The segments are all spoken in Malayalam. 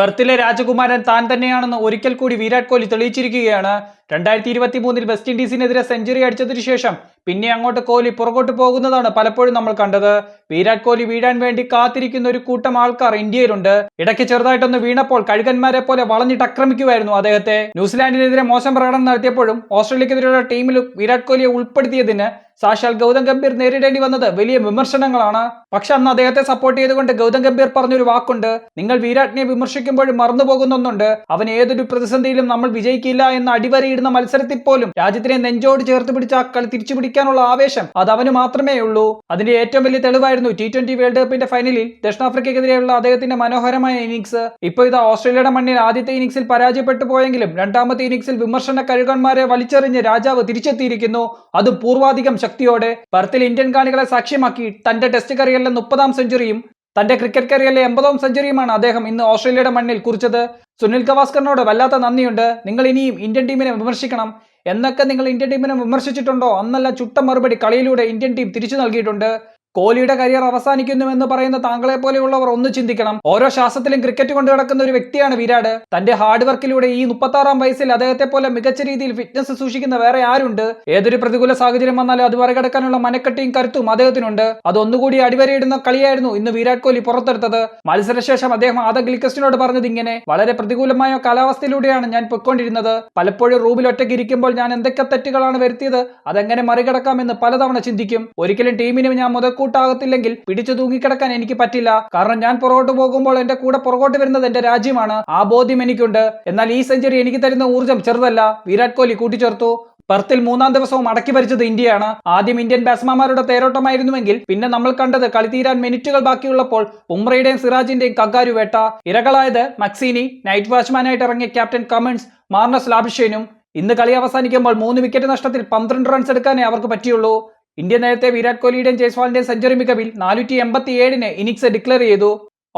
പെർത്തിലെ രാജകുമാരൻ താൻ തന്നെയാണെന്ന് ഒരിക്കൽ കൂടി വിരാട് കോഹ്ലി തെളിയിച്ചിരിക്കുകയാണ്. രണ്ടായിരത്തി ഇരുപത്തി മൂന്നിൽ വെസ്റ്റ് ഇൻഡീസിനെതിരെ സെഞ്ചുറി അടിച്ചതിനു ശേഷം പിന്നെ അങ്ങോട്ട് കോഹ്ലി പുറകോട്ട് പോകുന്നതാണ് പലപ്പോഴും നമ്മൾ കണ്ടത്. വിരാട് കോഹ്ലി വീഴാൻ വേണ്ടി കാത്തിരിക്കുന്ന ഒരു കൂട്ടം ആൾക്കാർ ഇന്ത്യയിലുണ്ട്. ഇടയ്ക്ക് ചെറുതായിട്ടൊന്ന് വീണപ്പോൾ കഴുകന്മാരെ പോലെ വളഞ്ഞിട്ട് ആക്രമിക്കുമായിരുന്നു അദ്ദേഹത്തെ. ന്യൂസിലാൻഡിനെതിരെ മോശം പ്രകടനം നടത്തിയപ്പോഴും ഓസ്ട്രേലിയക്കെതിരെയുള്ള ടീമിൽ വിരാട് കോഹ്ലിയെ ഉൾപ്പെടുത്തിയതിന് സാക്ഷാൽ ഗൗതം ഗംഭീർ നേരിടേണ്ടി വന്നത് വലിയ വിമർശനങ്ങളാണ്. പക്ഷെ അന്ന് അദ്ദേഹത്തെ സപ്പോർട്ട് ചെയ്തുകൊണ്ട് ഗൗതം ഗംഭീർ പറഞ്ഞൊരു വാക്കുണ്ട്. നിങ്ങൾ വിരാട്ടിനെ വിമർശിക്കുമ്പോഴും മറന്നു പോകുന്നൊന്നുണ്ട്. അവൻ ഏതൊരു പ്രതിസന്ധിയിലും നമ്മൾ വിജയിക്കില്ല എന്ന് അടിവരയിടുന്ന മത്സരത്തിൽ പോലും രാജ്യത്തിനെ നെഞ്ചോട് ചേർത്ത് പിടിച്ച കളി തിരിച്ചു പിടിക്കാനുള്ള ആവേശം അത് അവന് മാത്രമേ ഉള്ളൂ. അതിന്റെ ഏറ്റവും വലിയ തെളിവായിരുന്നു ടി ട്വന്റി വേൾഡ് കപ്പിന്റെ ഫൈനലിൽ ദക്ഷിണാഫ്രിക്കയ്ക്കെതിരെയുള്ള അദ്ദേഹത്തിന്റെ മനോഹരമായ ഇന്നിംഗ്സ് ഇപ്പോൾ ഇത് ഓസ്ട്രേലിയയുടെ മണ്ണിൽ ആദ്യത്തെ ഇന്നിംഗ്സിൽ പരാജയപ്പെട്ടു പോയെങ്കിലും രണ്ടാമത്തെ ഇന്നിംഗ്സിൽ വിമർശന കഴുകന്മാരെ വലിച്ചെറിഞ്ഞ് രാജാവ് തിരിച്ചെത്തിയിരിക്കുന്നു. അത് പൂർവാധികം ശക്തിയോടെ പർത്തിൽ ഇന്ത്യൻ കാണികളെ സാക്ഷ്യമാക്കി തന്റെ ടെസ്റ്റ് കരിയറിലെ മുപ്പതാം സെഞ്ചുറിയും തന്റെ ക്രിക്കറ്റ് കരിയറിലെ എൺപതാം സെഞ്ചുറിയുമാണ് അദ്ദേഹം ഇന്ന് ഓസ്ട്രേലിയയുടെ മണ്ണിൽ കുറിച്ചത്. സുനിൽ ഗവാസ്കറിനോട് വല്ലാത്ത നന്ദിയുണ്ട്. നിങ്ങൾ ഇനിയും ഇന്ത്യൻ ടീമിനെ വിമർശിക്കണം. എന്നൊക്കെ നിങ്ങൾ ഇന്ത്യൻ ടീമിനെ വിമർശിച്ചിട്ടുണ്ടോ? അന്നല്ല ചുട്ട മറുപടി കളിയിലൂടെ ഇന്ത്യൻ ടീം തിരിച്ചു നൽകിയിട്ടുണ്ട്. കോഹ്ലിയുടെ കരിയർ അവസാനിക്കുന്നുവെന്ന് പറയുന്ന താങ്കളെ പോലെയുള്ളവർ ഒന്ന് ചിന്തിക്കണം. ഓരോ ശ്വാസത്തിലും ക്രിക്കറ്റ് കൊണ്ടു നടക്കുന്ന ഒരു വ്യക്തിയാണ് വിരാട്. തന്റെ ഹാർഡ് വർക്കിലൂടെ ഈ മുപ്പത്താറാം വയസ്സിൽ അദ്ദേഹത്തെ പോലെ മികച്ച രീതിയിൽ ഫിറ്റ്നസ് സൂക്ഷിക്കുന്ന വേറെ ആരുണ്ട്? ഏതൊരു പ്രതികൂല സാഹചര്യം വന്നാലും അത് മറികടക്കാനുള്ള മനക്കെട്ടിയും കരുത്തും അദ്ദേഹത്തിനുണ്ട്. അതൊന്നുകൂടി അടിവരയിടുന്ന കളിയായിരുന്നു ഇന്ന് വിരാട് കോഹ്ലി പുറത്തെടുത്തത്. മത്സരശേഷം അദ്ദേഹം ആദ ഗ്ലിക്കസ്റ്റിനോട് പറഞ്ഞത് ഇങ്ങനെ വളരെ പ്രതികൂലമായ കാലാവസ്ഥയിലൂടെയാണ് ഞാൻ പൊയ്ക്കൊണ്ടിരുന്നത്. പലപ്പോഴും റൂമിൽ ഒറ്റയ്ക്ക് ഇരിക്കുമ്പോൾ ഞാൻ എന്തൊക്കെ തെറ്റുകളാണ് വരുത്തിയത്? അതെങ്ങനെ മറികടക്കാമെന്ന് പലതവണ ചിന്തിക്കും. ഒരിക്കലും ടീമിനെ ഞാൻ മുതൽക്കൂട്ടാകത്തില്ലെങ്കിൽ പിടിച്ചു തൂങ്ങിക്കിടക്കാൻ എനിക്ക് പറ്റില്ല. കാരണം ഞാൻ പുറകോട്ട് പോകുമ്പോൾ എന്റെ കൂടെ പുറകോട്ട് വരുന്നത് എന്റെ രാജ്യമാണ്. ആ ബോധ്യം എനിക്കുണ്ട്. എന്നാൽ ഈ സെഞ്ചുറി എനിക്ക് തരുന്ന ഊർജം ചെറുതല്ല. വിരാട് കോഹ്ലി കൂട്ടിച്ചേർത്തു. പെർത്തിൽ മൂന്നാം ദിവസവും അടക്കി ഭരിച്ചത് ഇന്ത്യയാണ്. ആദ്യം ഇന്ത്യൻ ബാറ്റ്സ്മാൻമാരുടെ തേരോട്ടമായിരുന്നുവെങ്കിൽ പിന്നെ നമ്മൾ കണ്ടത് കളി തീരാൻ മിനിറ്റുകൾ ബാക്കിയുള്ളപ്പോൾ ഉംറയുടെയും സിറാജിന്റെയും കക്കാരു വേട്ട ഇരകളായത് മക്സീനി നൈറ്റ് വാച്ച്മാനായിട്ട് ഇറങ്ങിയ ക്യാപ്റ്റൻ കമൻസ് മാർണസ് ലാബിഷേനും ഇന്ന് കളി അവസാനിക്കുമ്പോൾ മൂന്ന് വിക്കറ്റ് നഷ്ടത്തിൽ പന്ത്രണ്ട് റൺസ് എടുക്കാനേ അവർക്ക് പറ്റിയുള്ളൂ. ഇന്ത്യ നേരത്തെ വിരാട് കോഹ്ലിയുടെയും ജയ്സ്വാളിന്റെയും സെഞ്ചുറി മികവിൽ നാനൂറ്റി എൺപത്തി ഏഴിന് ഇന്നിംഗ്സ് ഡിക്ലെയർ ചെയ്തു.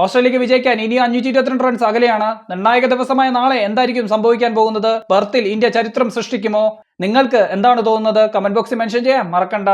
ഓസ്ട്രേലിയക്ക് വിജയിക്കാൻ ഇനി അഞ്ഞൂറ്റി ഇരുപത്തിരണ്ട് റൺസ് അകലെയാണ്. നിർണായക ദിവസമായ നാളെ എന്തായിരിക്കും സംഭവിക്കാൻ പോകുന്നത്? ബർത്തിൽ ഇന്ത്യ ചരിത്രം സൃഷ്ടിക്കുമോ? നിങ്ങൾക്ക് എന്താണ് തോന്നുന്നത്? കമന്റ് ബോക്സിൽ മെൻഷൻ ചെയ്യാൻ മറക്കണ്ട.